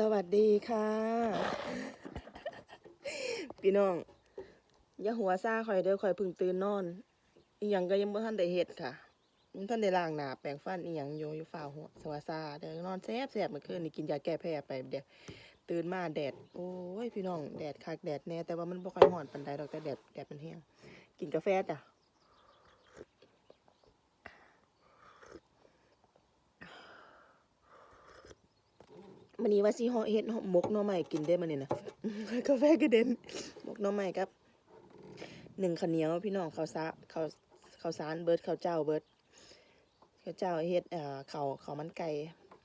สวัสดีค่ะ พี่น้อง อย่าหัวซ่าคอยเด้อคอยพึ่งตื่นนอน อีหยังก็ยังบ่ทันได้เฮ็ดค่ะยังทันได้ล้างหน้าแปรงฟันอีหยังอยู่อยู่ฝ้าหัวสวัสซ่าเด้อนอนแซ่บแซ่บเมื่อคืนนี่กินยาแก้แพ้ไปเดี๋ยวตื่นมาแดด โอ้ยพี่น้องแดดคักแดดแน่แต่ว่ามันบ่ค่อยร้อนปานใดดอกแต่แดดแดดมันแห้งกินกาแฟจ้ะ มันนี้ว่าสิห่อเฮ็ดหมกน่อไม้กินได้มันนี่ยนะกาแฟกระเด็นมกน่อไม้ครับหนึ่งข้าวเหนียวพี่น้องข้าวสาข้าวข้าวสารเบิร์ดข้าวเจ้าเบิร์ดข้าวเจ้าเฮ็ดอ่าข้าวข้าวมันไก่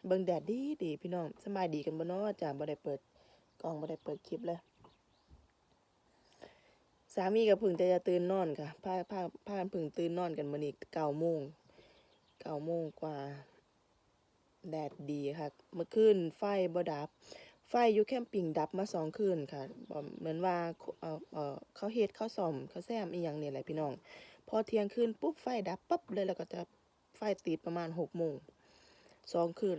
เบิ่งแดดดีดีพี่น้องสบายดีกันบ่เนาะจ้าบ่ได้เปิดกล้องบ่ได้เปิดคลิปเลยสามีก็เพิ่งแต่จะตื่นนอนค่ะพาพาพากันพิ่งตื่นนอนกันมื้อนี้9โมง9โมงกว่า แดดดีค่ะ เมื่อคืนไฟบ่ดับ ไฟอยู่แคมปิ้งดับมาสองคืนค่ะ เหมือนว่าเอ่อเออเขาเฮ็ดเขาซ่อมเขาแซมอีหยังเนี่ยแหละพี่น้อง พอเที่ยงคืนปุ๊บไฟดับปั๊บเลยแล้วก็จะไฟติดประมาณหกโมงสองคืน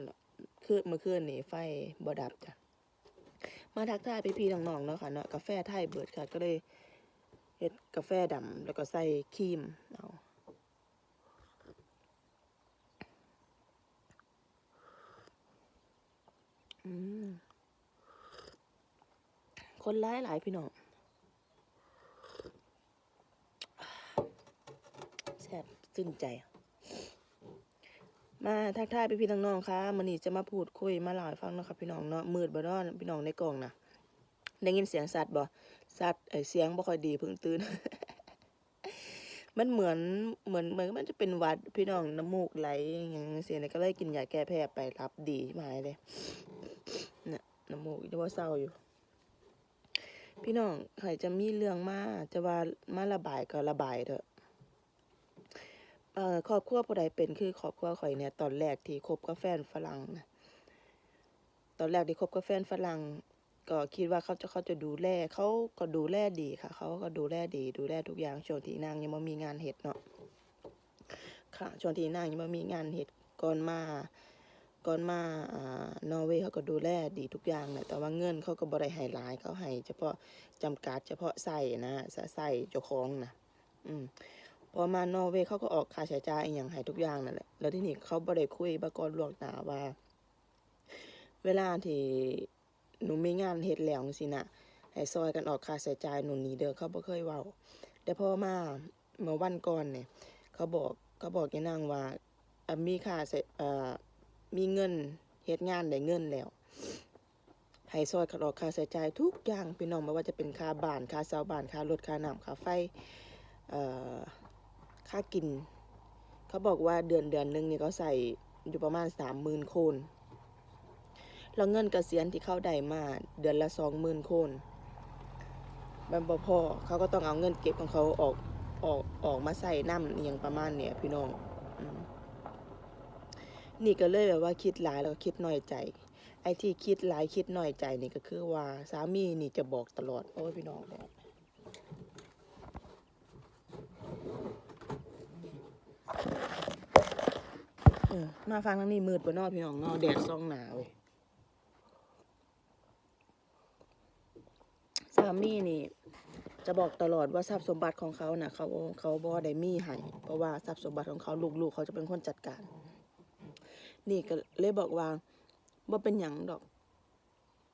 คืนเมื่อคืนนี่ไฟบ่ดับจ้ะมาทักทายพี่ๆน้องๆเนาะค่ะเนาะกาแฟไทยเบิดค่ะก็เลยเฮ็ดกาแฟดำแล้วก็ใส่ครีมเอาอืม คนร้ายหลายพี่น้องแซ่บซึ้งใจ มาทักทายพี่พี่ๆน้องๆค่ะมันนี้จะมาพูดคุยมาเล่าให้ฟังนะครับพี่น้องเนาะมืดบ่เนพี่น้องในกล่องนะได้ยินเสียงสัตว์บ่สัตว์เอ้ยเสียงบ่ค่อยดีเพิ่งตื่นมันเหมือนเหมือนเหมือนมันจะเป็นวัดพี่น้องน้ำมูกไหลอย่างเสียก็เลยกินยาแก้แพ้ไปรับดีหมายเลย น้ำมูกจะว่าเศร้าอยู่ พี่น้องใครจะมีเรื่องมาจะว่ามาระบายก็ระบายเถอะเอ่อครอบครัวผู้ใดเป็นคือครอบครัวข่อยเนี่ยตอนแรกที่คบกับแฟนฝรั่งนะตอนแรกที่คบกับแฟนฝรั่งก็คิดว่าเขาจะเขาจะดูแลเขาก็ดูแลดีค่ะ เขาก็ดูแลดี ดูแลทุกอย่างช่วงที่นางยังไม่มีงานเห็ดเนาะค่ะช่วงที่นางยังไม่มีงานเห็ดก่อนมา ก่อนมาอ่านอร์เวย์เขาก็ดูแลดีทุกอย่างแหละแต่ว่าเงินเขาก็บ่ได้ให้หลายเขาให้เฉพาะจำกัดเฉพาะใส่นะใส่เจ้าของนะอืมพอมานอร์เวย์เขาก็ออกค่าใช้จ่ายอย่างให้ทุกอย่างนั่นแหละแล้วที่นี่เขาบ่ได้คุยบก่อนลวงหนาว่า เวลาที่หนูมีงานเฮ็ดแล้วจังซี่นะให้ซอยกันออกค่าใช้จ่ายหนูนนี่เด้อเขาบ่เคยเว้าแต่พอมาเมื่อวันก่อนเนี่ย เขาบอกเขาบอกยายนางว่าอะมีค่าใช้เอ่อ มีเงินเฮ็ดงานได้เงินแล้วให้ซอยกันออกค่าใช้จ่ายทุกอย่างพี่น้องไม่ว่าจะเป็นค่าบ้านค่าเช่าบ้านค่ารถค่าน้ำค่าไฟค่ากิน เขาบอกว่าเดือนเดือนหนึ่งนี่เขาใส่อยู่ประมาณสามหมื่นโคนแล้วเงินเกษียณที่เขาได้มาเดือนละสองหมื่นโคนมันบ่พอเขาก็ต้องเอาเงินเก็บของเขาออกออกออกมาใส่น้ำอหย่างประมาณเนี่ยพี่น้องอ นี่ก็เลยแบบว่าคิดหลายแล้วก็คิดน้อยใจ ไอ้ที่คิดหลายคิดน้อยใจนี่ก็คือว่าสามีนี่จะบอกตลอดโอ้ยพี่น้องเนี่ยมาฟังทางนี้มืดบนนอพี่น้องเนอแดดส่องหนาเว้ยสามีนี่ จะบอกตลอดว่าทรัพย์สมบัติของเขาน่ะเขาเขาบอได้มีให้เพราะว่าทรัพย์สมบัติของเขาลูกๆ เขาจะเป็นคนจัดการ นี่ก็เลยบอกว่าบ่เป็นหยังดอก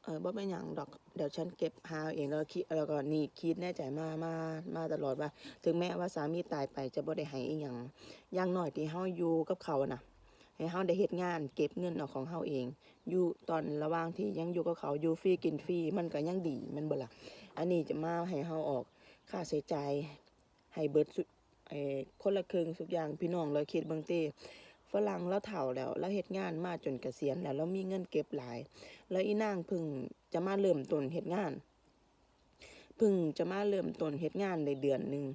เออบ่เป็นหยังดอก เดี๋ยวฉันเก็บหาเองแล้วคิดแล้วก็นี่คิดแน่ใจมามามาตลอดว่า ถึงแม้ว่าสามีตายไปจะบ่ได้ให้อีหยังอย่างน้อยที่เฮาอยู่กับเขาน่ะให้เฮาได้เฮ็ดงานเก็บเงินเอาของเฮาเอง อยู่ตอนระหว่างที่ยังอยู่กับเขาอยู่ฟรีกินฟรีมันก็ยังดีมันบ่ล่ะอันนี้จะมาให้เฮาออกค่าใช้จ่ายให้เบิดสุเอ่อคนละครึ่งทุกอย่างพี่น้องเลยคิดเบิ่งเต้ ฝรั่งแล้วเฒ่าแล้วแล้วเฮ็ดงานมาจนเกษียณแล้วแล้วมีเงินเก็บหลาย แล้วอีนางพิ่งจะมาเริ่มต้นเฮ็ดงานพิ่งจะมาเริ่มต้นเฮ็ดงานได้เดือนหนึ่ง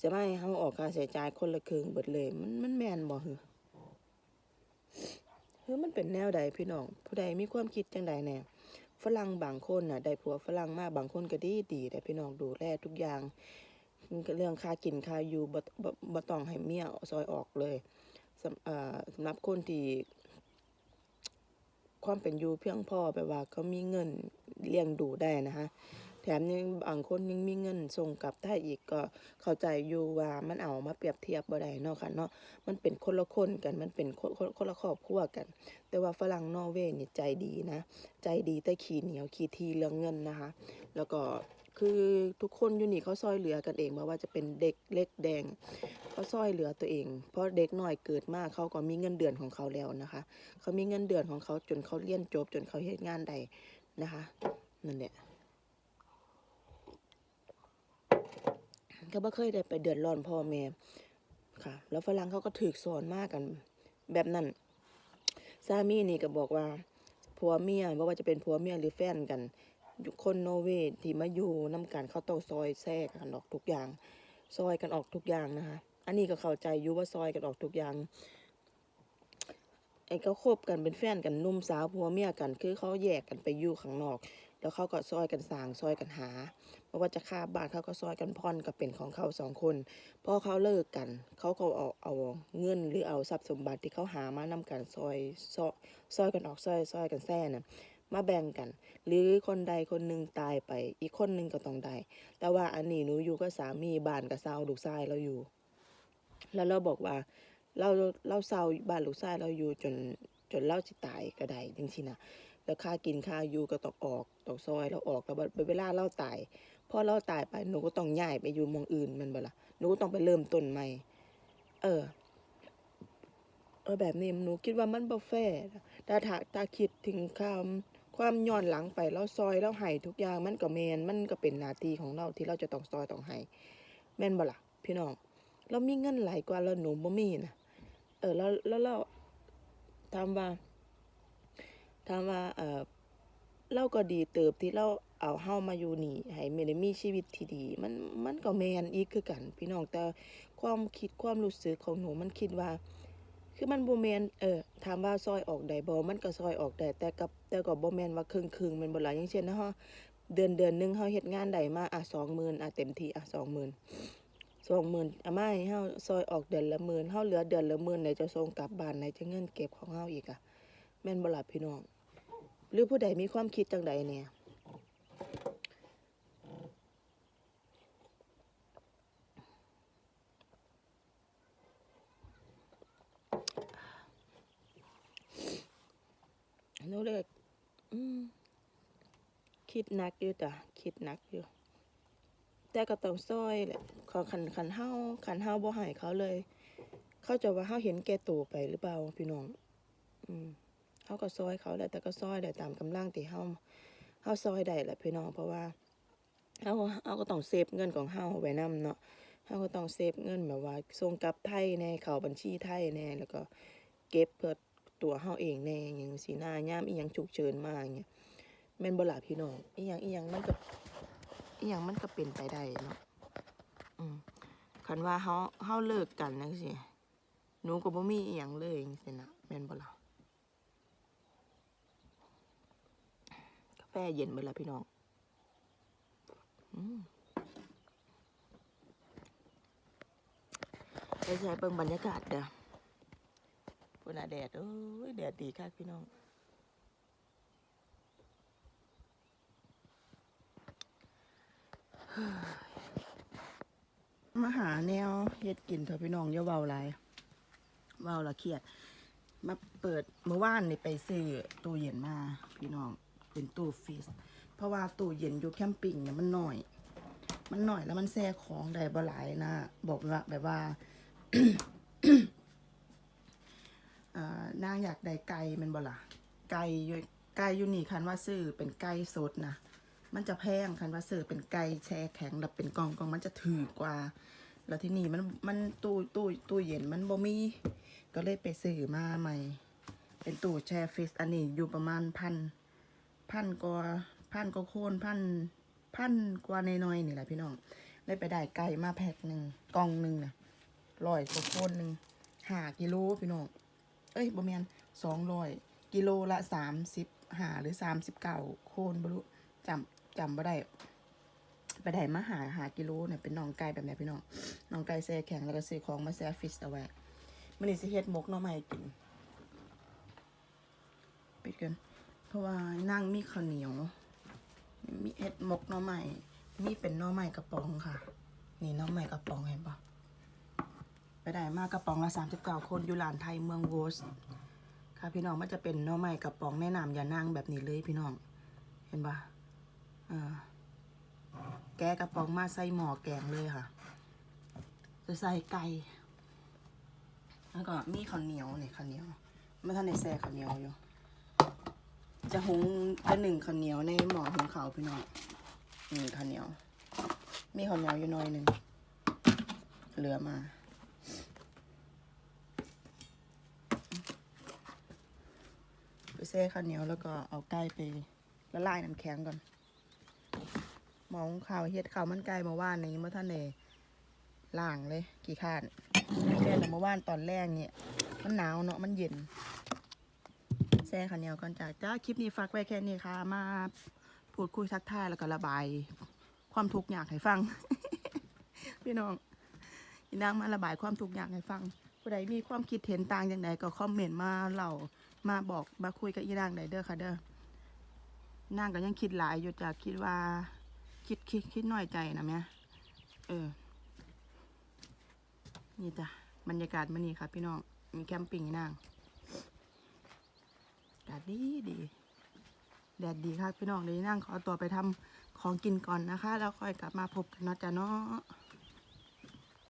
จะไมาให้เฮาออกค่าใช้จ่ายคนละครึ่งเบิดเลย มันมันแม่นบ่หือเฮ้ยมันเป็นแนวใดพี่น้อง ผู้ใดมีความคิดจังใดแน่ฝรั่งบางคนน่ะ ได้ผัวฝรั่งมาบางคนก็ดีดีแต่พี่น้องดูแลทุกอย่าง เรื่องค่ากินค่าอยู่บ่บ่บ่ต้องให้เมียซอยออกเลย สำสำหรับคนที่ความเป็นอยู่เพียงพอแบบว่าเขามีเงินเลี้ยงดูได้นะคะแถมยังบางคนยังมีเงินส่งกลับไทยอีกก็เข้าใจอยู่ว่ามันเอามาเปรียบเทียบบ่ได้เนาะค่ะเนาะมันเป็นคนละคนกันมันเป็นคนคนคนละครอบครัวกัน แต่ว่าฝรั่งนอร์เวย์นี่ใจดีนะ ใจดีแต่ขี้เหนียวขี้ทีเรื่องเงินนะคะ แล้วก็ คือทุกคนอยู่นี่เขาซอยเหลือกันเองม่ว่าจะเป็นเด็กเล็กแดงเขาซอยเหลือตัวเอง เพราะเด็กน้อยเกิดมากเขาก็มีเงินเดือนของเขาแล้วนะคะ เขามีเงินเดือนของเขาจนเขาเรียนจบจนเขาเฮ็ดงานใดนะคะนั่นแหละก็บ่เคยได้ไปเดือดร้อนพ่อแม่ค่ะ แล้วฝรั่งเขาก็ถือสอนมากกัน แบบนั้นสามีนี่ก็บอกว่าผัวเมียไม่ว่าจะเป็นผัวเมียหรือแฟนกัน คนนอร์เวย์ที่มาอยู่น้กันเขาต้องซอยแทรกกันออกทุกอย่าง ซอยกันออกทุกอย่างนะคะ อันนี้ก็เข้าใจอยู่ว่าซอยกันออกทุกอย่างไอ้เขาคบกันเป็นแฟนกันนุ่มสาวผัวเมียกัน คือเขาแยกกันไปอยู่ข้างนอก แล้วเขาก็ซอยกันสางซอยกันหาไม่ว่าจะค่าบ้านเขาก็ซอยกันผ่อนกับเป็นของเขาสองคนพอเขาเลิกกัน เขาก็เอาเอาเงินหรือเอาทรัพย์สมบัติที่เขาหามานำกันซอยซอยซอยกันออกซอยซอยกันแซ่น่ะ มาแบ่งกัน หรือคนใดคนหนึ่งตายไป อีกคนหนึ่งก็ต้องได้ แต่ว่าอันนี้หนูอยู่กับสามีบ้านกับเศร้าลูกชายเราอยู่ แล้วเราบอกว่า เราเราเศร้าบ้านลูกชายเราอยู่จนจนเราสิตายก็ได้จริงๆนะแล้วค่ากินค่าอยู่ก็ต้องออกต้องซอยเราออกแล้วเวลาเราตายพอเราตายไปหนูก็ต้องย้ายไปอยู่มองอื่นมันบ่ล่ะหนูก็ต้องไปเริ่มต้นใหม่ เออ เออแบบนี้หนูคิดว่ามันบ่แฟร์แต่ถ้าถ้าคิดถึงความ ความย้อนหลังไปเราซอยเราให้ทุกอย่างมันก็แมนมันก็เป็นหน้าที่ของเราที่เราจะต้องซอยต้องให้แม่นบ่ล่ะพี่น้อง เรามีเงินหลายกว่าแล้วหนูบ่มีนะเออแล้วแล้วเราถามว่าถามว่าเออเราก็ดีเติบที่เราเอาเฮามาอยู่นี่ให้แม่ได้มีชีวิตที่ดี มันมันก็แมนอีกคือกัน พี่น้องแต่ความคิดความรู้สึกของหนูมันคิดว่า คือมันบ่แมนเออถามว่าซอยออกได้บ่มันก็ซอยออกได้แต่กับแต่ก็บ่แมนว่าครึ่งๆแมันบ่ล่ะอย่างเช่นนะฮะเดือนเดือนหนึงเฮาเฮ็ดงานได้มาอะ20,000อะเต็มที่อะ20,000สองหมื่นอามาให้เฮาซอยออกเดือนละหมื่นเฮาเหลือเดือนละหมื่นไหนจะส่งกลับบ้านไหนจะเงินเก็บของเฮาอีกอะแม่นบ่ล่ะพี่น้องหรือผู้ใดมีความคิดจังใดเนี่ยห นูเลยคิดหนักอยู่จ้ะคิดหนักอยู่ แต่ก็ต้องซอยแหละขอขันขันเฮาขันเฮาบ่ให้เขาเลย เขาจะว่าเฮาเห็นแก่ตัวไปหรือเปล่าพี่น้อง อืมเฮาก็ซอยเขาแหละแต่ก็ซอยได้ตามกำลังที่เฮาเฮาซอยได้แหละพี่น้องเพราะว่าเฮาเฮาก็ต้องเซฟเงินของเฮาไว้นํเนาะเฮาก็ต้องเซฟเงินแบบว่าส่งกลับไทยแน่เข้าบัญชีไทยแน่แล้วก็เก็บเพื่อ ตัวเฮาเองแน่อย่างสีหน้าย่ามอีหยังฉุกเฉินมาอย่างเงี้ยแม่นบ่ล่ะพี่น้องอีหยังอีหยังมันก็อีหยังมันก็เป็นไปได้เนาะอืมคันว่าเฮาเฮาเลิกกันจังซี่หนูก็บ่มีอีหยังเลยจังซี่นะแม่นบ่ล่ะกาแฟเย็นเบิดแล้วพี่น้องอืมไปใช้เบิ่งบรรยากาศเด้อ พุ่นน่ะแดดเอ้ยแดดดีคักพี่น้อง มาหาแนวเฮ็ดกินเถอะพี่น้องอย่าเว้าหลายเว้าละเครียด มาเปิดเมื่อวานนี่ไปซื้อตู้เย็นมา พี่น้องเป็นตู้ฟรีซเพราะว่าตู้เย็นอยู่แคมปิ้งเนี่ยมันหน้อย มันหน้อยแล้วมันแช่ของได้บ่หลายนะ บอกว่าแบบว่า นางอยากได้ไก่มันบ่ล่ะไก่อยู่ไก่อยู่นี่คันว่าซื้อเป็นไก่สดนะมันจะแพงคันว่าซื้อเป็นไก่แช่แข็งแบบเป็นกองกองมันจะถือกว่า แล้วที่นี่มันมันตู้ตู้ตู้เย็นมันบ่มี ก็เลยไปซื้อมาใหม่ เป็นตู้แช่ฟรีซอันนี้อยู่ประมาณพันพันกว่าพันกว่าโคนพันพันกว่าน้อยๆนี่แหละพี่น้องเลยไปได้ไก่มาแพ็คหนึ่งกองหนึ่งน่ะร้อยกว่าโคนหนึ่งหากิโลพี่น้อง อ้ยบ่แมนสองร้อยกิโลละสามสิบหาหรือสามสิบเก้าโคนบรู้จำจำบ่ได้ไปได้มาหาหากิโลเนี่ยเป็นน้องไก่แบบไหนพี่น้องน้องไก่แซ่แข็งแล้วก็ซื้อของมาแซ่ฟิสเอาไว้มันนี่สิเฮ็ดมกน่อไม้กินปิดกันเพราะว่านั่งมีข้าวเหนียว มีเห็ดมกน่อใหม่มีเป็นน่อใหม่กระป๋องค่ะ นี่น่อใหม่กระป๋องเห็นปะ ไปได้มากกระป๋องละสามสิบเก้าคนอยู่หลานไทยเมืองโวสค่ะพี่น้องมันจะเป็นน่อใหม่กระป๋องแนะนำอย่านั่งแบบนี้เลยพี่น้อง เห็นปะอ่าแกกระป๋องมาใส่หม้อแกงเลยค่ะจะใส่ไก่แล้วก็มีข้าวเหนียวเนี่ยข้าวเหนียวไม่ทันได้แซ่ข้าวเหนียวอยู่ จะหุงจะหนึ่งข้าวเหนียวในหม้อหุงข้าวพี่น้องนี่ข้าวเหนียว มีข้าวเหนียวอยู่หน้อยหนึ่งเหลือมา ไป แซ่ข้าวเหนียวแล้วก็เอาไก่ไปละลายน้ำแข็งก่อน มองข้าวเฮ็ดข้าวมันไก่มาว่านนี้เมื่อท่านเนล่างเลยกี่ข้านแค่แต่เมื่อวานตอนแรกเนี่ยมันหนาวเนาะมันเย็นแซ่ขันเหนียวก่อนจ้าจ้าคลิปนี้ฝากไว้แค่นี้ค่ะ มาพูดคุยทักทายแล้วก็ระบาย ความทุกข์อยากให้ฟัง พี่น้องอีนางมาระบายความทุกข์อยากให้ฟังผู้ใดมีความคิดเห็นต่างอย่างไรก็คอมเมนต์มาเล่า มาบอกมาคุยกับอีนางได้เด้อค่ะเด้อนางก็ยังคิดหลายอยู่จ้ะคิดว่า คิดคิดคิดน้อยใจนะแม่เออ นี่จ้ะบรรยากาศมันนี่ค่ะ พี่น้อง มีแคมปิ้งนางอากาศดีดี แดดดีครับพี่น้องเดี๋ยวนั่งขอตัวไปทำของกินก่อนนะคะ แล้วค่อยกลับมาพบกันนาะจ้ะเนาะ